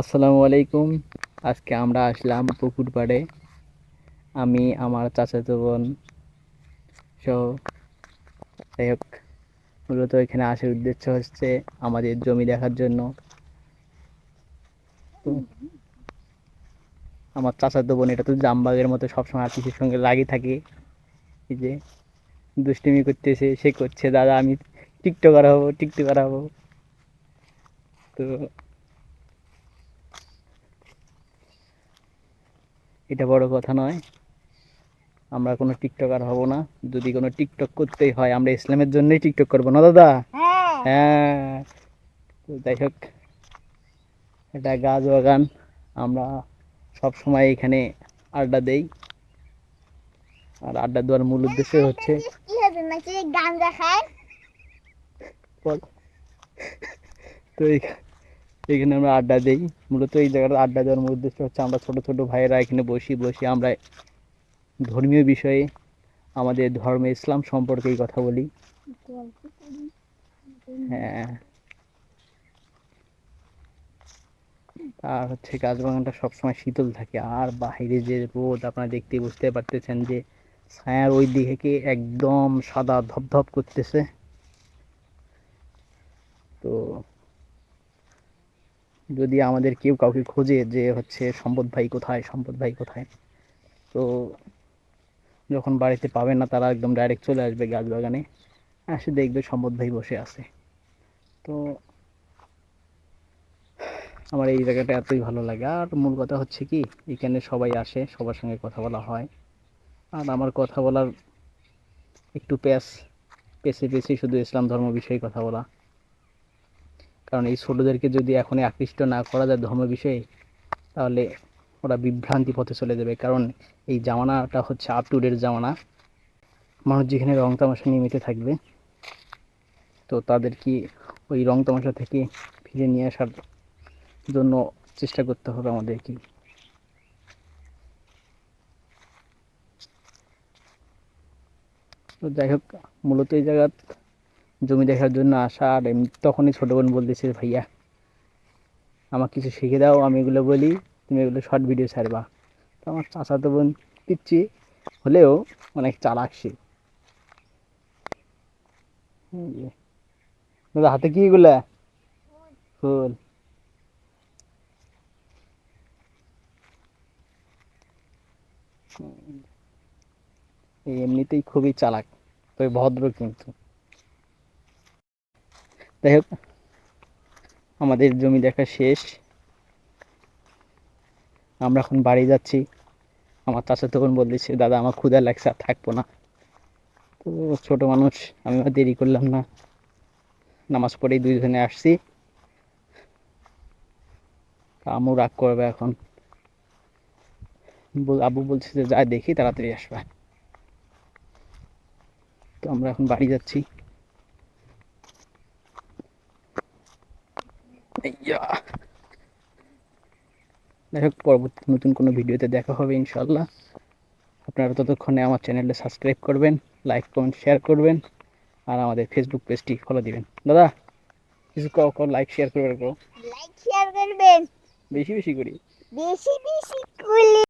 আসসালামু আলাইকুম। আজকে আমরা আসলাম পুকুর পাড়ে আমি, আমার চাচাতো বোন সহ যাই হোক, মূলত এখানে আসার উদ্দেশ্য হচ্ছে আমাদের জমি দেখার জন্য। আমার চাচাতো বোন, এটা তো জামবাগের মতো সবসময় আর্টিসের সঙ্গে লাগি থাকে। এই যে দুষ্টুমি করতেছে, সে করছে। দাদা, আমি টিকটকার হব টিকটকার হব। তো এটা বড় কথা নয়। আমরা কোনো টিকটকার হব না। যদি কোনো টিকটক করতেই হয় আমরা ইসলামের জন্যই টিকটক করব না দাদা? হ্যাঁ। তো যাই হোক এটা গাছ বাগান। আমরা সব সময় এখানে আড্ডা দেই। আর আড্ডা দেওয়ার মূল উদ্দেশ্য হচ্ছে। তো এইখা- এইখানে আমরা আড্ডা দেই। মূলত এই জায়গাটা আড্ডা দেওয়ার মূল উদ্দেশ্য হচ্ছে আমরা ছোট ছোট ভাইয়েরা এখানে বসি বসি আমরা ধর্মীয় বিষয়ে আমাদের ধর্মে ইসলাম সম্পর্কেই কথা বলি। হ্যাঁ। আর হচ্ছে গাছ বাগানটা সবসময় শীতল থাকে। আর বাইরে যে রোদ, আপনারা দেখতে বুঝতে পারতেছেন যে ছায়ার ওই দিকে একদম সাদা ধপধপ করতেছে। তো যদি আমাদের কেউ কাউকে খোঁজে যে হচ্ছে সম্পদ ভাই কোথায়, সম্পদ ভাই কোথায়? তো যখন বাড়িতে পাবে না, তারা একদম ডাইরেক্ট চলে আসবে গাছ বাগানে এসে দেখবে সম্পদ ভাই বসে আছে। তো আমার এই জায়গাটা এতই ভালো লাগে। আর মূল কথা হচ্ছে কি, এখানে সবাই আসে, সবার সঙ্গে কথা বলা হয়। আর আমার কথা বলার একটু প্যাস পেছে পেছে শুধু ইসলাম ধর্ম বিষয়ে কথা বলা। কারণ এই ছোটোদেরকে যদি এখনই আকৃষ্ট না করা যায় ধর্ম বিষয়ে, তাহলে ওরা বিভ্রান্তি পথে চলে যাবে। কারণ এই জামানাটা হচ্ছে আপ টু ডেট জামানা। মানুষ যেখানে রং তামাশা নিয়ে নিয়মিত থাকবে, তো তাদের কি ওই রং তামাশা থেকে ফিরে নিয়ে আসার জন্য চেষ্টা করতে হবে আমাদেরকে। তো যাই হোক, মূলত এই জায়গা জমি দেখার জন্য আসা, আর এমনি তখনই ছোটো বোন বলতেছে, ভাইয়া আমার কিছু শিখে দাও, আমি এগুলো বলি, তুমি এগুলো শর্ট ভিডিও ছাড়বা। তো আমার চাচাতো বোন পিচ্ছি হলেও অনেক চালাক সে। দাদা, হাতে কি এগুলা? ফুল। এমনিতেই খুবই চালাক, তবে ভদ্র কিন্তু। যাই হোক, আমাদের জমি দেখা শেষ। আমরা এখন বাড়ি যাচ্ছি। আমার চাচা তখন বলতেছে, দাদা, আমার ক্ষুধা লাগছে আর থাকব না। তো ছোট মানুষ আমি আর দেরি করলাম না। নামাজ পড়েই দুইজনে আসছি। আমু রাগ করবে এখন। আব্বু বলছে যে, যা দেখি তাড়াতাড়ি আসবে। তো আমরা এখন বাড়ি যাচ্ছি। যাই হোক পরবর্তী নতুন কোনো ভিডিওতে দেখা হবে ইনশাল্লাহ আপনারা ততক্ষণে আমার চ্যানেলটা সাবস্ক্রাইব করবেন লাইক কমেন্ট শেয়ার করবেন আর আমাদের ফেসবুক পেজটি ফলো দিবেন। দাদা কিছু কাউ কাউ লাইক শেয়ার করবেন লাইক শেয়ার করবেন। বেশি বেশি করি। বেশি বেশি করে